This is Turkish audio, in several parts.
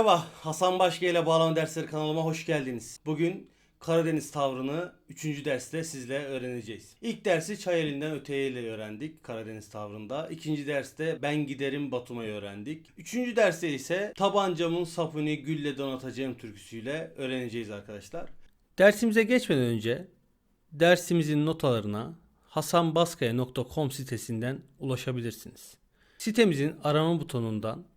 Merhaba, Hasan Başka ile Bağlama Dersleri kanalıma hoş geldiniz. Bugün Karadeniz tavrını 3. derste sizle öğreneceğiz. İlk dersi çay elinden öteye ile öğrendik Karadeniz tavrında. İkinci derste ben giderim Batum'u öğrendik. Üçüncü derste ise tabancamın sapını gülle donatacağım türküsüyle öğreneceğiz arkadaşlar. Dersimize geçmeden önce dersimizin notalarına hasanbaskaya.com sitesinden ulaşabilirsiniz. Sitemizin arama butonundan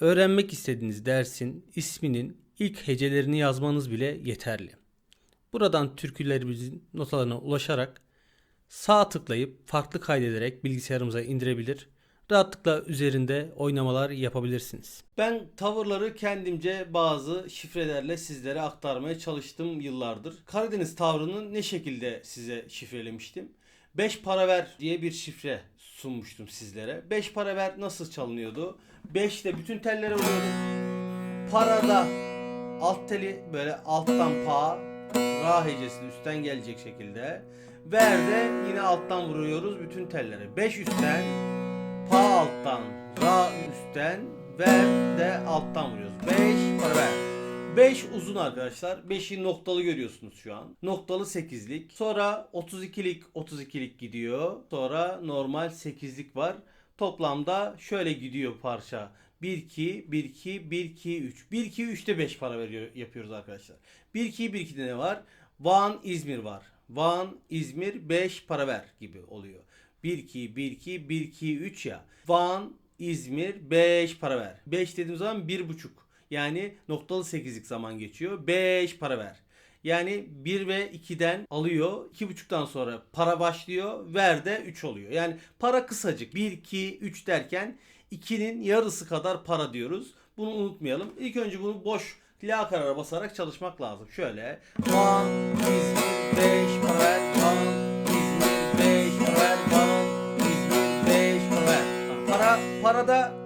öğrenmek istediğiniz dersin isminin ilk hecelerini yazmanız bile yeterli. Buradan türkülerimizin notalarına ulaşarak sağ tıklayıp farklı kaydederek bilgisayarımıza indirebilir. Rahatlıkla üzerinde oynamalar yapabilirsiniz. Ben tavırları kendimce bazı şifrelerle sizlere aktarmaya çalıştım yıllardır. Karadeniz tavrını ne şekilde size şifrelemiştim? 5 para ver diye bir şifre sunmuştum sizlere. 5 para ver nasıl çalınıyordu? 5 de bütün tellere vuruyorduk. Parada alt teli böyle alttan pa ra hecesi üstten gelecek şekilde. Ver de yine alttan vuruyoruz bütün tellere. 5 üstten pa alttan ra üstten ver de alttan vuruyoruz. 5 para ver. 5 uzun arkadaşlar. 5'i noktalı görüyorsunuz şu an. Noktalı 8'lik. Sonra 32'lik 32'lik gidiyor. Sonra normal 8'lik var. Toplamda şöyle gidiyor parça. 1 2 1 2 1 2 3. 1 2 3'te 5 para veriyor yapıyoruz arkadaşlar. 1 2 1 2'de ne var? Van İzmir var. Van İzmir 5 para ver gibi oluyor. 1 2 1 2 1 2 3 ya. Van İzmir 5 para ver. 5 dediğim zaman 1,5. Yani noktalı 8'lik zaman geçiyor. 5 para ver. Yani 1 ve 2'den alıyor. 2,5'tan sonra para başlıyor. Ver de 3 oluyor. Yani para kısacık. 1, 2, 3 derken 2'nin yarısı kadar para diyoruz. Bunu unutmayalım. İlk önce bunu boş la karara basarak çalışmak lazım. Şöyle. Van, İzmir, 5 para ver. Van, İzmir, 5 para ver. Van, İzmir, 5 para ver. Para, parada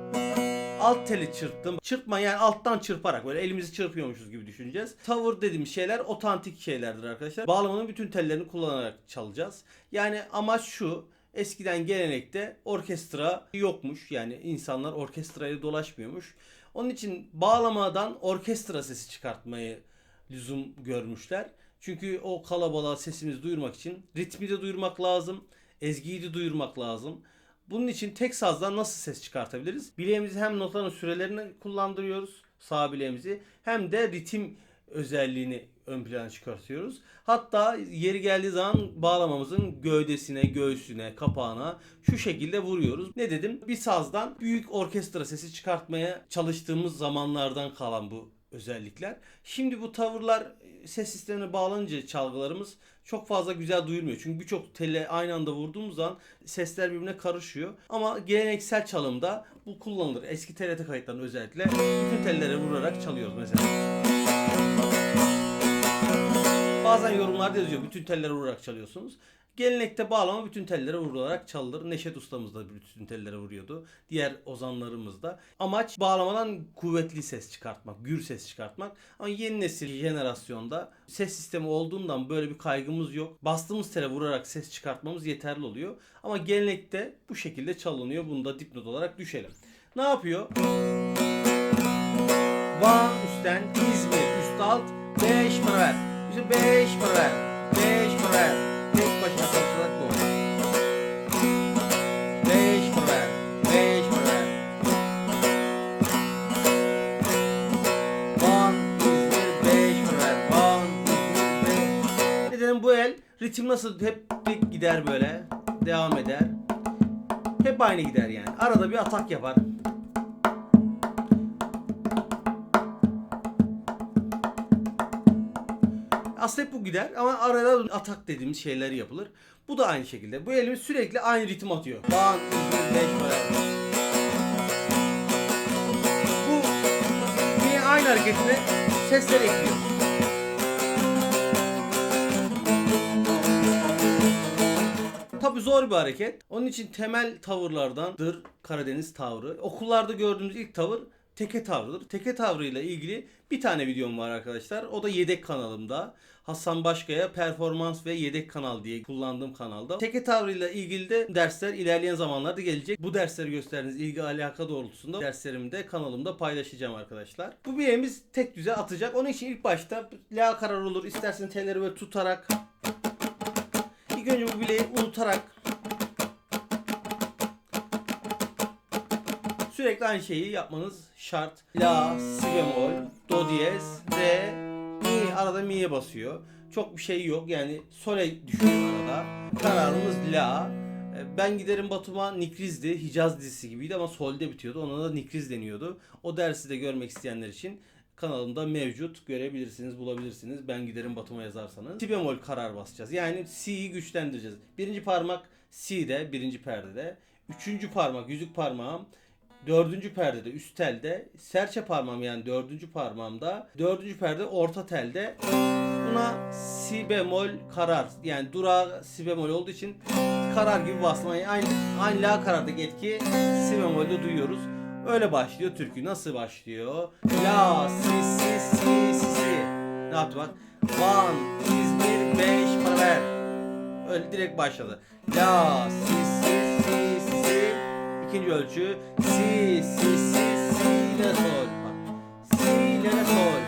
alt teli çırptım. Çırpma yani alttan çırparak böyle elimizi çırpıyormuşuz gibi düşüneceğiz. Tavır dediğimiz şeyler otantik şeylerdir arkadaşlar. Bağlamanın bütün tellerini kullanarak çalacağız. Yani amaç şu. Eskiden gelenekte orkestra yokmuş. Yani insanlar orkestrayla dolaşmıyormuş. Onun için bağlamadan orkestra sesi çıkartmayı lüzum görmüşler. Çünkü o kalabalığa sesimizi duyurmak için ritmi de duyurmak lazım. Ezgiyi de duyurmak lazım. Bunun için tek sazdan nasıl ses çıkartabiliriz? Bileğimizi hem notanın sürelerini kullandırıyoruz sağ bileğimizi hem de ritim özelliğini ön plana çıkartıyoruz. Hatta yeri geldiği zaman bağlamamızın gövdesine, göğsüne, kapağına şu şekilde vuruyoruz. Ne dedim? Bir sazdan büyük orkestra sesi çıkartmaya çalıştığımız zamanlardan kalan bu özellikler. Şimdi bu tavırlar ses sistemine bağlanınca çalgılarımız çok fazla güzel duyulmuyor. Çünkü birçok tele aynı anda vurduğumuz zaman sesler birbirine karışıyor. Ama geleneksel çalımda bu kullanılır. Eski TRT kayıtlarında özellikle bütün tellere vurarak çalıyoruz mesela. Bazen yorumlarda yazıyor bütün tellere vurarak çalıyorsunuz. Gelenekte bağlama bütün tellere vurularak çalınır. Neşet ustamız da bütün tellere vuruyordu. Diğer ozanlarımız da. Amaç bağlamadan kuvvetli ses çıkartmak, gür ses çıkartmak. Ama yeni nesil jenerasyonda ses sistemi olduğundan böyle bir kaygımız yok. Bastığımız tele vurarak ses çıkartmamız yeterli oluyor. Ama gelenekte bu şekilde çalınıyor. Bunu da dipnot olarak düşelim. Ne yapıyor? Van üstten İzmir üst alt 5 para ver. İşte 5 para ver. 5 para. Başına çalışarak bu. 5 para ver. 5 para ver. Van İzmir 5 para ver. Van İzmir 5. Ne dedim bu el ritim nasıl hep tek gider böyle. Devam eder. Hep aynı gider yani. Arada bir atak yapar. Aslında hep bu gider ama arada atak dediğimiz şeyler yapılır. Bu da aynı şekilde. Bu elimiz sürekli aynı ritim atıyor. Bu yine aynı hareketine sesler ekliyor. Tabi zor bir hareket. Onun için temel tavırlardandır Karadeniz tavrı. Okullarda gördüğümüz ilk tavır teke tavrıdır. Teke tavrıyla ilgili bir tane videom var arkadaşlar. O da yedek kanalımda. Hasan Başkaya performans ve yedek kanal diye kullandığım kanalda. Teke tavrıyla ilgili de dersler ilerleyen zamanlarda gelecek. Bu dersleri gösterdiğiniz ilgi alaka doğrultusunda derslerimi de kanalımda paylaşacağım arkadaşlar. Bu bileğimiz tek düze atacak. Onun için ilk başta la karar olur. İstersen telleri böyle tutarak İlk önce bu bileği unutarak sürekli aynı şeyi yapmanız şart. La, si bemol, do diyez, re, mi. Arada mi'ye basıyor. Çok bir şey yok. Yani sole düşüyor arada. Kararımız la. E, Ben giderim Batum'a Nikriz'di. Hicaz dizisi gibiydi ama solde bitiyordu. Ona da Nikriz deniyordu. O dersi de görmek isteyenler için kanalımda mevcut. Görebilirsiniz, bulabilirsiniz. Ben giderim Batum'a yazarsanız. Si bemol karar basacağız. Yani si'yi güçlendireceğiz. Birinci parmak si'de, birinci perdede. Üçüncü parmak, yüzük parmağım Dördüncü perdede üst telde, serçe parmağım yani dördüncü parmağımda, dördüncü perde orta telde. Buna si bemol karar yani durağı si bemol olduğu için karar gibi basmayı aynı aynı la karardaki etki si bemolde duyuyoruz. Öyle başlıyor türkü. Nasıl başlıyor? La si si si si si. Ne yaptı bak? Van, İzmir, beş para ver. Öyle direkt başladı. La si si si si. İkinci ölçü si si si si la sol. Bak. Si la sol.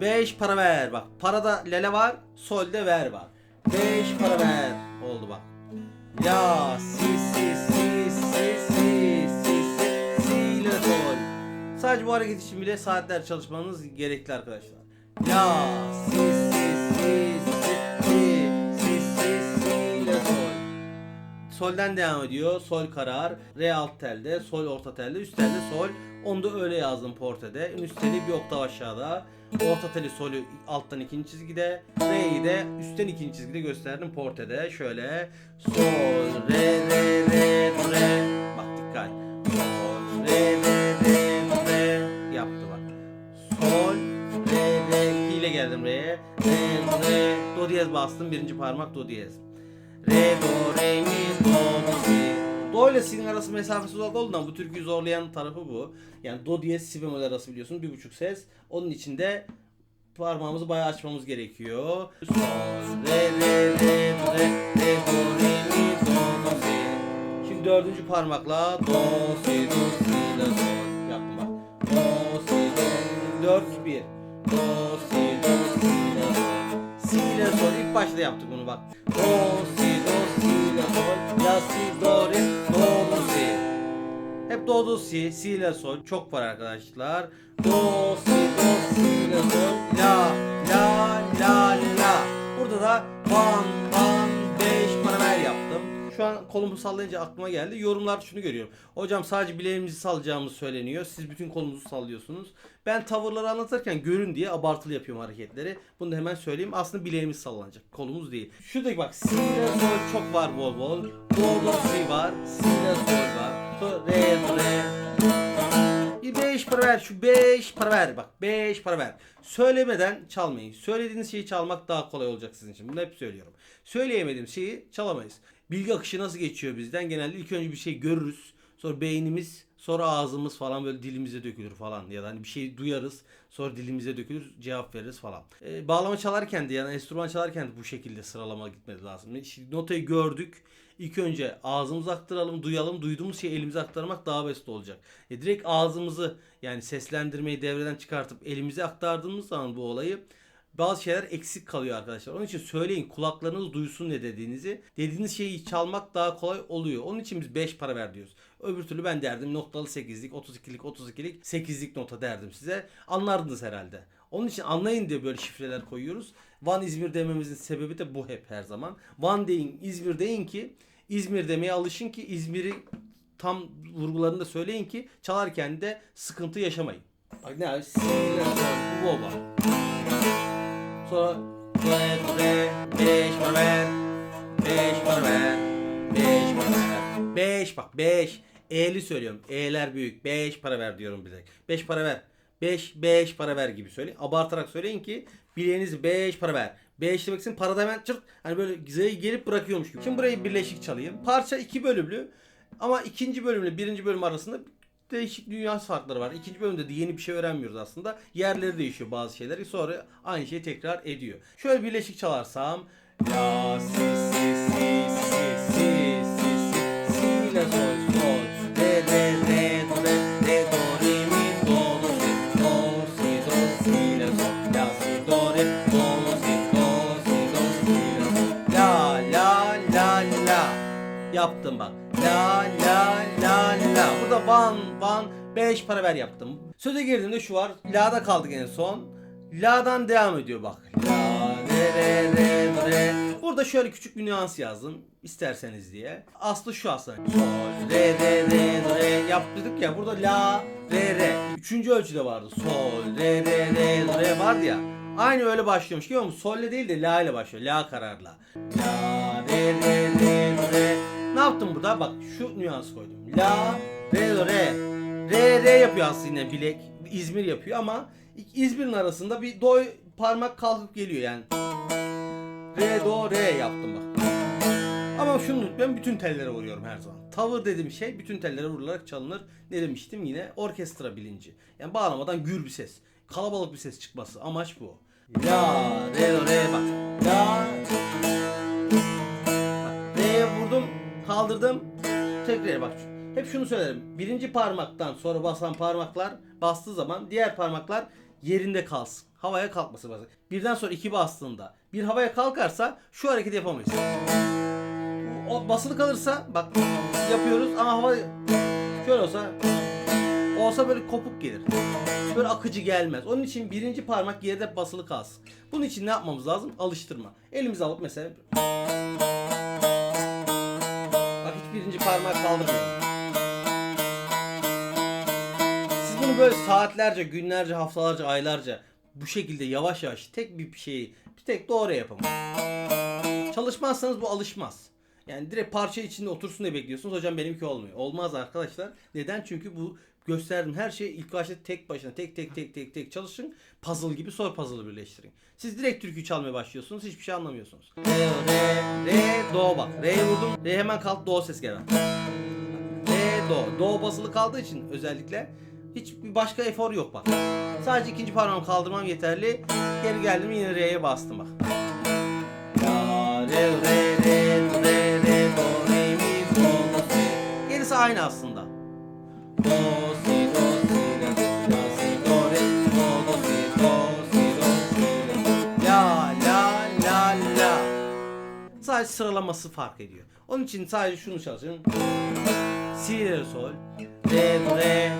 5 para ver bak. Parada lele var, solde ver var. 5 para ver oldu bak. La si si si si si si si si la sol. Sadece bu hareket için bile saatler çalışmanız gerekli arkadaşlar. La si si si si Solden devam ediyor. Sol karar. Re alt telde. Sol orta telde. Üst telde sol. Onu da öyle yazdım portede. Üst teli bir oktav aşağıda. Orta teli solü alttan ikinci çizgide. Re'yi de üstten ikinci çizgide gösterdim portede. Şöyle. Sol. Re re re re. Bak dikkat. Sol. Re re re re. Yaptı bak. Sol. Re re. ile geldim re'ye. Re re. Do diyez bastım. Birinci parmak do diyez. Do ile si'nin arası mesafesi uzak olduğundan bu türküyü zorlayan tarafı bu. Yani do diyez si bemol arası biliyorsun bir buçuk ses. Onun için de parmağımızı bayağı açmamız gerekiyor. Sol re re re do re re do re mi do do si. Şimdi dördüncü parmakla do si do si la sol yaptım bak. Do si do dört bir. Do başta yaptık bunu bak. Do si do si la sol la si do re do si. Hep do do si, si ile sol çok var arkadaşlar. Do si do si la sol la la la la. Burada da ban Şu an kolumu sallayınca aklıma geldi. Yorumlar şunu görüyorum. Hocam sadece bileğimizi sallayacağımız söyleniyor. Siz bütün kolunuzu sallıyorsunuz. Ben tavırları anlatırken görün diye abartılı yapıyorum hareketleri. Bunu da hemen söyleyeyim. Aslında bileğimiz sallanacak. Kolumuz değil. Şuradaki bak si sol çok var bol bol. Do do si var. Si sol var. So, re re. Bir 5 para ver. Şu 5 para ver. Bak 5 para ver. Söylemeden çalmayın. Söylediğiniz şeyi çalmak daha kolay olacak sizin için. Bunu hep söylüyorum. Söyleyemediğim şeyi çalamayız. Bilgi akışı nasıl geçiyor bizden? Genelde ilk önce bir şey görürüz. Sonra beynimiz, sonra ağzımız falan böyle dilimize dökülür falan. Ya da hani bir şey duyarız. Sonra dilimize dökülür, cevap veririz falan. Ee, bağlama çalarken de yani enstrüman çalarken de bu şekilde sıralama gitmesi lazım. Şimdi notayı gördük. İlk önce ağzımıza aktaralım, duyalım. Duyduğumuz şeyi elimize aktarmak daha basit olacak. E, direkt ağzımızı yani seslendirmeyi devreden çıkartıp elimize aktardığımız zaman bu olayı bazı şeyler eksik kalıyor arkadaşlar. Onun için söyleyin kulaklarınız duysun ne dediğinizi. Dediğiniz şeyi çalmak daha kolay oluyor. Onun için biz 5 para ver diyoruz. Öbür türlü ben derdim noktalı 8'lik, 32'lik, 32'lik, 8'lik nota derdim size. Anlardınız herhalde. Onun için anlayın diye böyle şifreler koyuyoruz. Van İzmir dememizin sebebi de bu hep her zaman. Van deyin, İzmir deyin ki İzmir demeye alışın ki İzmir'i tam vurgularını da söyleyin ki çalarken de sıkıntı yaşamayın. Bak ne abi? Si, Sonra re re beş para ver. Beş para ver. Beş para ver. Beş bak beş. E'li söylüyorum. E'ler büyük. Beş para ver diyorum bize. Beş para ver. Beş, beş para ver gibi söyleyin. Abartarak söyleyin ki bileğinizi beş para ver. Beş demek için parada hemen çırt. Hani böyle güzel gelip bırakıyormuş gibi. Şimdi burayı birleşik çalayım. Parça iki bölümlü. Ama ikinci bölümle birinci bölüm arasında değişik dünya farkları var. İkinci bölümde de yeni bir şey öğrenmiyoruz aslında. Yerleri değişiyor bazı şeyleri. Sonra aynı şeyi tekrar ediyor. Şöyle birleşik çalarsam. La si si si si si si si. Si la sol sol. Re re re do re re do re mi do do si. Do si do si la sol. La si do re do si. Do si do si la la la la la. Yaptım bak la burada van van. 5 para ver yaptım. Söze girdiğimde şu var. La'da kaldık en son. La'dan devam ediyor bak. La re re re re. Burada şöyle küçük bir nüans yazdım isterseniz diye. Aslı şu aslında. Sol re re re re. Yaptık ya burada la re re. Üçüncü ölçüde vardı. Sol re re re re vardı ya. Aynı öyle başlıyormuş. Görüyor musun? Sol'le değil de la ile başlıyor. La kararla. La re re re re. Yaptım burada? Bak şu nüans koydum. La re re. Re re yapıyor aslında yine bilek. İzmir yapıyor ama İzmir'in arasında bir do parmak kalkıp geliyor yani. Re do re yaptım bak. Ama şunu unutmayın bütün tellere vuruyorum her zaman. Tavır dediğim şey bütün tellere vurularak çalınır. Ne demiştim yine orkestra bilinci. Yani bağlamadan gür bir ses. Kalabalık bir ses çıkması. Amaç bu. La re do re Hep şunu söylerim. Birinci parmaktan sonra basan parmaklar bastığı zaman diğer parmaklar yerinde kalsın. Havaya kalkması lazım. Birden sonra iki bastığında bir havaya kalkarsa şu hareketi yapamayız. O basılı kalırsa bak yapıyoruz ama hava şöyle olsa olsa böyle kopuk gelir. Böyle akıcı gelmez. Onun için birinci parmak yerde basılı kalsın. Bunun için ne yapmamız lazım? Alıştırma. Elimizi alıp mesela Bak hiç birinci parmak kaldırmıyorum. Böyle saatlerce, günlerce, haftalarca, aylarca bu şekilde yavaş yavaş tek bir şeyi bir tek doğru yapın. Çalışmazsanız bu alışmaz. Yani direkt parça içinde otursun diye bekliyorsunuz. Hocam benimki olmuyor. Olmaz arkadaşlar. Neden? Çünkü bu gösterdiğim her şey ilk başta tek başına tek tek tek tek tek çalışın. Puzzle gibi sonra puzzle'ı birleştirin. Siz direkt türkü çalmaya başlıyorsunuz. Hiçbir şey anlamıyorsunuz. Re, re, re, do bak. Re'ye vurdum. Re hemen kalk do ses geldi. Re, do. Do basılı kaldığı için özellikle Hiçbir başka efor yok bak. Sadece ikinci parmağımı kaldırmam yeterli. Geri geldim yine Re'ye bastım bak. Gerisi aynı aslında. Sadece sıralaması fark ediyor. Onun için sadece şunu çalışın. Si, re, sol, re, re,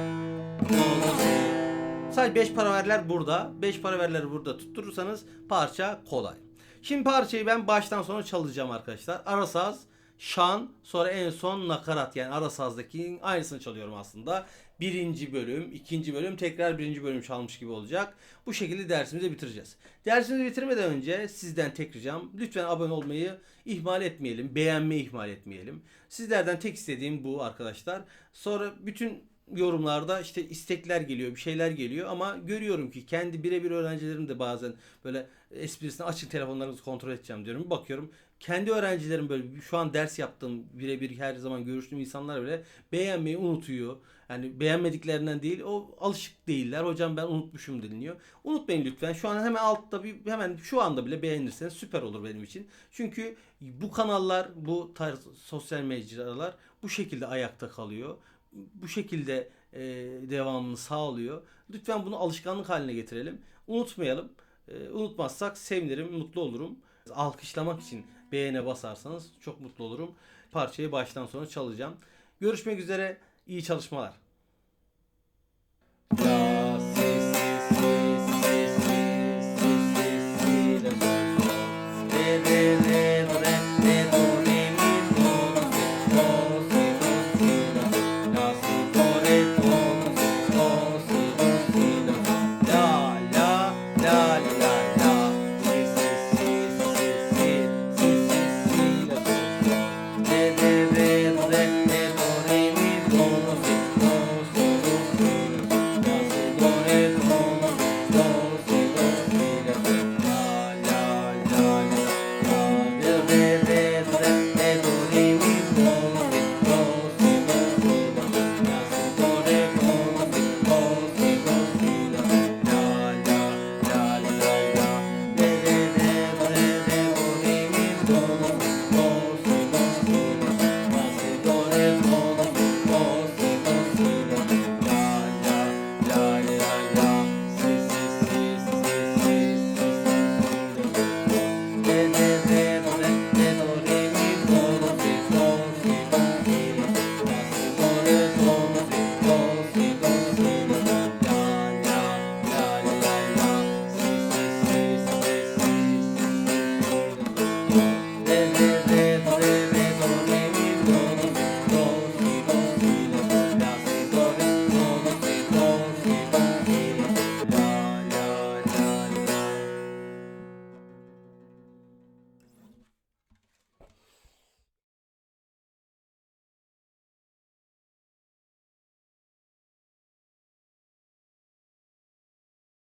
Sadece 5 paraverler burada. 5 paraverleri burada tutturursanız parça kolay. Şimdi parçayı ben baştan sona çalacağım arkadaşlar. Ara saz, şan, sonra en son nakarat yani ara sazdaki aynısını çalıyorum aslında. Birinci bölüm, ikinci bölüm, tekrar birinci bölüm çalmış gibi olacak. Bu şekilde dersimizi bitireceğiz. Dersimizi bitirmeden önce sizden tek ricam lütfen abone olmayı ihmal etmeyelim. Beğenmeyi ihmal etmeyelim. Sizlerden tek istediğim bu arkadaşlar. Sonra bütün yorumlarda işte istekler geliyor, bir şeyler geliyor ama görüyorum ki kendi birebir öğrencilerim de bazen böyle esprisine açık telefonlarınızı kontrol edeceğim diyorum. Bakıyorum kendi öğrencilerim böyle şu an ders yaptığım birebir her zaman görüştüğüm insanlar bile beğenmeyi unutuyor. Yani beğenmediklerinden değil o alışık değiller. Hocam ben unutmuşum deniliyor. Unutmayın lütfen. Şu an hemen altta bir hemen şu anda bile beğenirseniz süper olur benim için. Çünkü bu kanallar, bu tarz sosyal mecralar bu şekilde ayakta kalıyor bu şekilde e, devamını sağlıyor. Lütfen bunu alışkanlık haline getirelim. Unutmayalım. E, unutmazsak sevinirim, mutlu olurum. Alkışlamak için beğene basarsanız çok mutlu olurum. Parçayı baştan sona çalacağım. Görüşmek üzere. İyi çalışmalar.